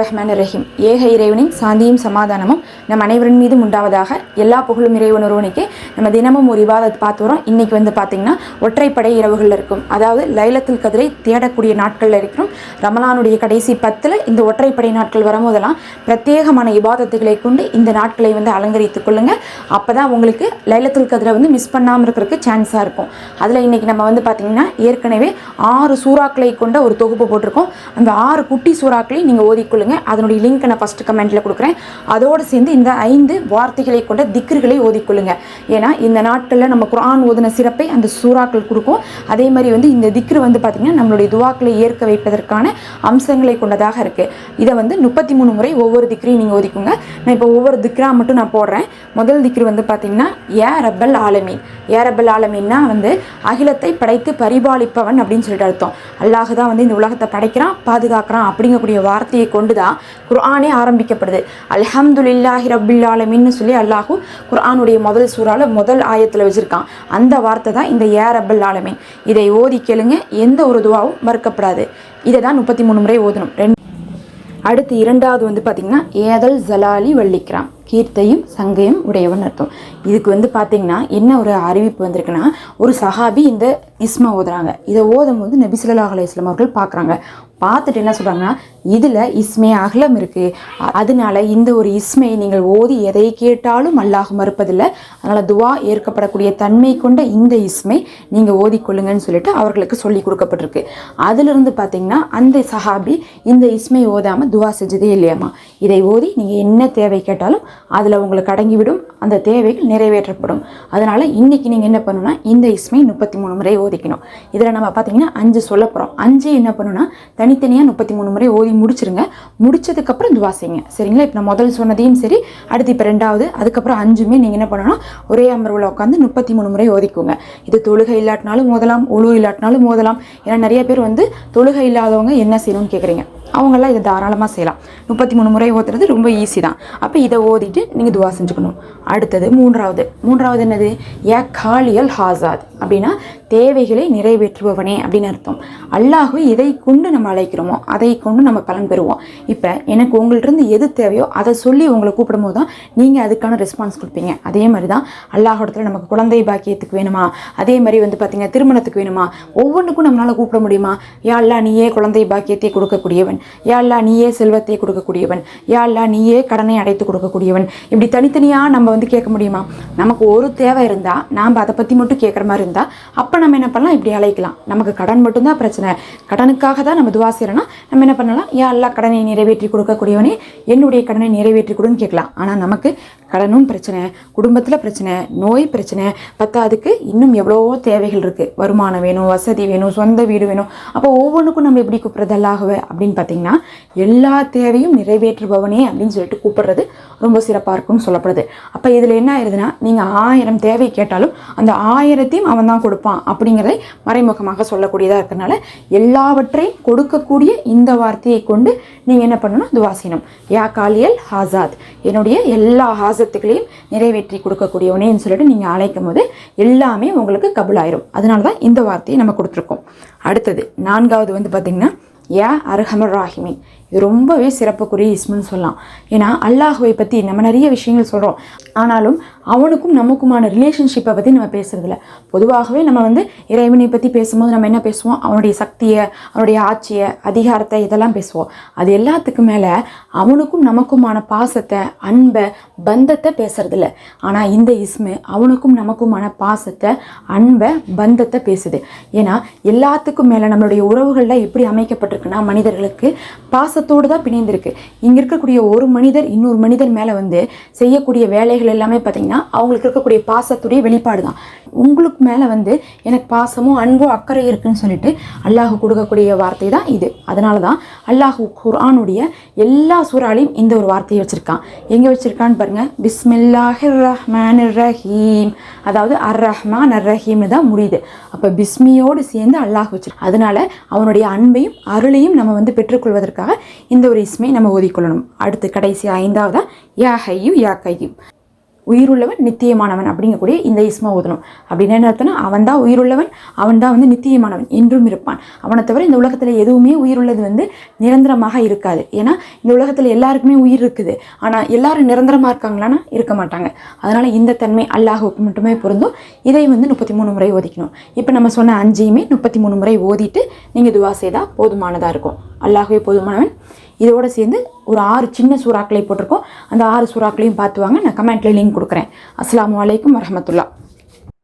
ரஹ்மான் ரஹீம் ஏக இறைவனின் சாந்தியும் சமாதானமும் நம் அனைவரின் மீதும் உண்டாவதாக எல்லா புகழும் இறைவன் ஒருவனுக்கே நம்ம தினமும் ஒரு விவாதத்தை பார்த்து வரோம் இன்னைக்கு வந்து பார்த்தீங்கன்னா ஒற்றைப்படை இரவுகள் இருக்கும். அதாவது லைலத்துல் கதிரை தேடக்கூடிய நாட்களில் இருக்கிறோம். ரமலானுடைய கடைசி பத்தில் இந்த ஒற்றைப்படை நாட்கள் வரும்போதெல்லாம் பிரத்யேகமான இபாதத்துகளை கொண்டு இந்த நாட்களை வந்து அலங்கரித்துக் கொள்ளுங்க. அப்போ தான் உங்களுக்கு லைலத்துல் கதிரை வந்து மிஸ் பண்ணாமல் இருக்கிறதுக்கு சான்ஸாக இருக்கும். அதில் இன்னைக்கு நம்ம வந்து பார்த்தீங்கன்னா ஏற்கனவே ஆறு சூறாக்களை கொண்ட ஒரு தொகுப்பு போட்டிருக்கோம். அந்த ஆறு குட்டி சூறாக்களையும் நீங்கள் ஓதிக்கொள்ளுங்க அதனுடைய லிங்க் நான் ஃபஸ்ட்டு கமெண்ட்டில் கொடுக்குறேன். அதோடு சேர்ந்து இந்த ஐந்து வார்த்தைகளை கொண்ட திக்ருகளை ஓதிக்கொள்ளுங்க. ஏன்னா இந்த நாட்களில் நம்ம குரான் ஓதின சிறப்பை அந்த சூறாக்கள் கொடுக்கும். அதே மாதிரி வந்து இந்த திக்ரு வந்து பார்த்திங்கன்னா நம்மளுடைய துவாக்களை ஏற்க வைப்பதற்கான அம்சங்களை கொண்டதாக இருக்குது இதை வந்து முப்பத்தி மூணு முறை ஒவ்வொரு திக்ரையும் நீங்கள் ஓதிக்குங்க. நான் இப்போ ஒவ்வொரு திக்ரா மட்டும் நான் போடுறேன். முதல் திக்ரு வந்து பார்த்திங்கன்னா ஏ ரப்பல் ஆலமீன். ஏ ரப்பல் ஆலமீன்னா வந்து அகிலத்தை படைத்து பரிபாலிப்பவன் அப்படின்னு சொல்லிட்டு அர்த்தம். அல்லாஹ் தான் வந்து இந்த உலகத்தை படைக்கிறான் பாதுகாக்கிறான் அப்படிங்கக்கூடிய வார்த்தையை கொண்டு தான் குர்ஆனே ஆரம்பிக்கப்படுது. அல்ஹம்துலில்லாஹி ரப்பில் சொல்லி அல்லாஹு குர்ஆனுடைய முதல் சூறால முதல் ஆயத்தில் வச்சுருக்கான். அந்த வார்த்தை தான் இந்த ஏ ரப்பல் ஆலமீன். இதை ஓதி கேளுங்க எந்த ஒரு துவாவும் மறுக்கப்படாது. இதை தான் முப்பத்தி மூணு முறை ஓதணும். ரெண்டு அடுத்து இரண்டாவது வந்து பார்த்திங்கன்னா ஏதல் ஜலாலி வள்ளிக்கிறான் கீர்த்தையும் சங்கையும் உடையவன் அர்த்தம். இதுக்கு வந்து பார்த்திங்கன்னா என்ன ஒரு அறிவிப்பு வந்திருக்குன்னா ஒரு சஹாபி இந்த இஸ்மா ஓதுறாங்க. இதை ஓதும் போது நபிசுல்லா அலையம் அவர்கள் பார்க்குறாங்க. பார்த்துட்டு என்ன சொல்கிறாங்கன்னா இதில் இஸ்மே அகலம் இருக்குது அதனால இந்த ஒரு இஸ்மையை நீங்கள் ஓதி எதை கேட்டாலும் அல்லாஹ் மறுப்பதில்லை. அதனால் துவா ஏற்கப்படக்கூடிய தன்மை கொண்ட இந்த இஸ்மை நீங்கள் ஓதிக்கொள்ளுங்கன்னு சொல்லிட்டு அவர்களுக்கு சொல்லி கொடுக்கப்பட்டிருக்கு. அதிலிருந்து பார்த்தீங்கன்னா அந்த சஹாபி இந்த இஸ்மை ஓதாமல் துவா செஞ்சதே இல்லையாம்மா இதை ஓதி நீங்கள் என்ன தேவை கேட்டாலும் அதில் உங்களுக்கு அடங்கிவிடும் அந்த தேவைகள் நிறைவேற்றப்படும். அதனால் இன்றைக்கி நீங்கள் என்ன பண்ணணும்னா இந்த இஸ்மை முப்பத்தி மூணு முறை ஓதிக்கணும். இதில் நம்ம பார்த்தீங்கன்னா அஞ்சு சொல்ல போகிறோம் அஞ்சு என்ன பண்ணணும்னா தனித்தனியாக முப்பத்தி மூணு முறை ஓதி முடிச்சிருங்க. முடிச்சதுக்கப்புறம் துவா செய்யுங்க. சரிங்களா? இப்போ நான் முதல் சொன்னதையும் சரி அடுத்து இப்போ ரெண்டாவது அதுக்கப்புறம் அஞ்சுமே நீங்கள் என்ன பண்ணணும்னா ஒரே அமர்வில் உட்காந்து முப்பத்தி மூணு முறை ஓதிக்குங்க. இது தொழுகை இல்லாட்டினாலும் மோதலாம் ஒழு இல்லாட்டினாலும் மோதலாம் ஏன்னா நிறைய பேர் வந்து தொழுகை இல்லாதவங்க என்ன செய்யணும்னு கேட்குறீங்க அவங்களாம் இதை தாராளமாக செய்யலாம். முப்பத்தி மூணு முறை ஓத்துறது ரொம்ப ஈஸி தான். அப்போ இதை ஓதிட்டு நீங்கள் துவா செஞ்சுக்கணும். அடுத்தது மூன்றாவது. மூன்றாவது என்னது? ஏ காலியல் ஹாசாத். அப்படின்னா தேவைகளை நிறைவேற்றுபவனே அப்படின்னு அர்த்தம். அல்லாஹு எதை கொண்டு நம்ம அழைக்கிறோமோ அதை கொண்டு நம்ம பலன் பெறுவோம். இப்போ எனக்கு உங்கள்கிட்ட எது தேவையோ அதை சொல்லி உங்களை கூப்பிடும் போது தான் நீங்கள் அதுக்கான ரெஸ்பான்ஸ் கொடுப்பீங்க. அதே மாதிரி தான் அல்லாஹோடத்தில் நமக்கு குழந்தை பாக்கியத்துக்கு வேணுமா? அதே மாதிரி வந்து பார்த்தீங்கன்னா திருமணத்துக்கு வேணுமா? ஒவ்வொன்றுக்கும் நம்மளால் கூப்பிட முடியுமா? யா அல்லா நீயே குழந்தை பாக்கியத்தை கொடுக்கக்கூடியவன். யா அல்லா நீயே செல்வத்தை கொடுக்கக்கூடியவன். யா நீயே கடனை அடைத்து கொடுக்கக்கூடியவன். இப்படி தனித்தனியாக நம்ம வந்து கேட்க முடியுமா? நமக்கு ஒரு தேவை இருந்தால் நாம் அதை பற்றி மட்டும் கேட்குற மாதிரி இருந்தால் அப்போ நம்ம என்ன பண்ணலாம்? இப்படி அழைக்கலாம். நமக்கு கடன் மட்டும்தான் பிரச்சனை. கடனுக்காக தான் நம்ம துவா செய்கிறோன்னா நம்ம என்ன பண்ணலாம்? யா கடனை நிறைவேற்றி கொடுக்கக்கூடியவனே என்னுடைய கடனை நிறைவேற்றி கொடுன்னு கேட்கலாம். ஆனால் நமக்கு கடனும் பிரச்சனை குடும்பத்தில் பிரச்சனை நோய் பிரச்சனை. பத்தாதுக்கு இன்னும் எவ்வளவோ தேவைகள் இருக்குது வருமானம் வேணும் வசதி வேணும் சொந்த வீடு வேணும். அப்போ ஒவ்வொன்றுக்கும் நம்ம எப்படி கூப்பிட்றது? அல்லாகவே அப்படின்னு பார்த்தீங்கன்னா எல்லா தேவையும் நிறைவேற்றுபவனே அப்படின்னு சொல்லிட்டு கூப்பிடுறது ரொம்ப சிறப்பாக இருக்கும்னு சொல்லப்படுது. அப்போ இதில் என்ன ஆயிருதுன்னா நீங்கள் ஆயிரம் தேவை கேட்டாலும் அந்த ஆயிரத்தையும் அவன் தான் கொடுப்பான் அப்படிங்கிறதை மறைமுகமாக சொல்லக்கூடியதாக இருக்கிறனால எல்லாவற்றையும் கொடுக்கக்கூடிய இந்த வார்த்தையை கொண்டு நீங்கள் என்ன பண்ணணும்? துவா செய்யணும். யா காலியல் ஹாசாத். என்னுடைய எல்லா ஹாசத்துகளையும் நிறைவேற்றி கொடுக்கக்கூடியவனேன்னு சொல்லிட்டு நீங்கள் அழைக்கும் போது எல்லாமே உங்களுக்கு கபுலாயிரும். அதனால தான் இந்த வார்த்தையை நம்ம கொடுத்துருக்கோம். அடுத்தது நான்காவது வந்து பார்த்திங்கன்னா ஏ அர்ஹமர் ராஹிமி இது ரொம்பவே சிறப்புக்குரிய இஸ்முன்னு சொல்லலாம். ஏன்னா அல்லாஹுவை பற்றி நம்ம நிறைய விஷயங்கள் சொல்கிறோம் ஆனாலும் அவனுக்கும் நமக்குமான ரிலேஷன்ஷிப்பை பற்றி நம்ம பேசுகிறதில்ல பொதுவாகவே நம்ம வந்து இறைவனை பற்றி பேசும்போது நம்ம என்ன பேசுவோம்? அவனுடைய சக்தியை அவனுடைய ஆட்சியை அதிகாரத்தை இதெல்லாம் பேசுவோம். அது எல்லாத்துக்கும் மேலே அவனுக்கும் நமக்குமான பாசத்தை அன்பை பந்தத்தை பேசுறதில்ல. ஆனால் இந்த இஸ்மு அவனுக்கும் நமக்குமான பாசத்தை அன்பை பந்தத்தை பேசுது. ஏன்னா எல்லாத்துக்கும் மேலே நம்மளுடைய உறவுகளில் எப்படி அமைக்கப்பட்டிருக்குன்னா மனிதர்களுக்கு பாசத்தோடு தான் பிணைந்திருக்கு. இங்கே இருக்கக்கூடிய ஒரு மனிதர் இன்னொரு மனிதர் மேலே வந்து செய்யக்கூடிய வேலைகள் எல்லாமே பார்த்தீங்கன்னா அவங்களுக்கு இருக்கக்கூடிய பாசத்துடைய வெளிப்பாடு தான். உங்களுக்கு மேலே வந்து எனக்கு பாசமும் அன்பும் அக்கறை இருக்குன்னு சொல்லிட்டு அல்லாஹ் கொடுக்கக்கூடிய வார்த்தை தான் இது. அதனால தான் அல்லாஹ் குரானுடைய எல்லா சூறாலையும் இந்த ஒரு வார்த்தையை வச்சுருக்கான். எங்கே வச்சுருக்கான்னு பாருங்கள் பிஸ்மில்லாஹிர் ரஹ்மான் ரஹீம் அதாவது அர் ரஹ்மான் அர் ரஹீம்னு தான் முடியுது. அப்போ பிஸ்மியோடு சேர்ந்து அல்லாஹ் வச்சிருக்கான். அதனால அவனுடைய அன்பையும் அருளையும் நம்ம வந்து பெற்றுக்கொள்வதற்காக இந்த ஒரு இஸ்மையை நம்ம ஓதிக்கொள்ளணும். அடுத்து கடைசி ஐந்தாவதா யா ஹையும் யா கையும் உயிருள்ளவன் நித்தியமானவன் அப்படிங்கக்கூடிய இந்த இஸ்மா ஓதணும் அப்படின்னு என்ன அர்த்தம்னா அவன் தான் உயிருள்ளவன் அவன் தான் வந்து நித்தியமானவன் என்றும் இருப்பான். அவனை தவிர இந்த உலகத்தில் எதுவுமே உயிருள்ளது வந்து நிரந்தரமாக இருக்காது. ஏன்னா இந்த உலகத்தில் எல்லாருக்குமே உயிர் இருக்குது. ஆனால் எல்லாரும் நிரந்தரமாக இருக்காங்களான்னா இருக்க மாட்டாங்க. அதனால் இந்த தன்மை அல்லாஹுக்கு மட்டுமே பொருந்தும். இதை வந்து முப்பத்தி மூணு முறை ஓதிக்கணும். இப்போ நம்ம சொன்ன அஞ்சையுமே முப்பத்தி மூணு முறை ஓதிட்டு நீங்கள் துவா செய்தால் போதுமானதாக இருக்கும். அல்லாஹே போதுமானவன். இதோட சேர்ந்து ஒரு ஆறு சின்ன சூறாக்களை போட்டிருக்கோம். அந்த ஆறு சூறாக்களையும் பார்த்து வாங்க நான் கமெண்ட்ல லிங்க் கொடுக்குறேன். அஸ்லாம் அலைக்கும் வரமத்துல்லா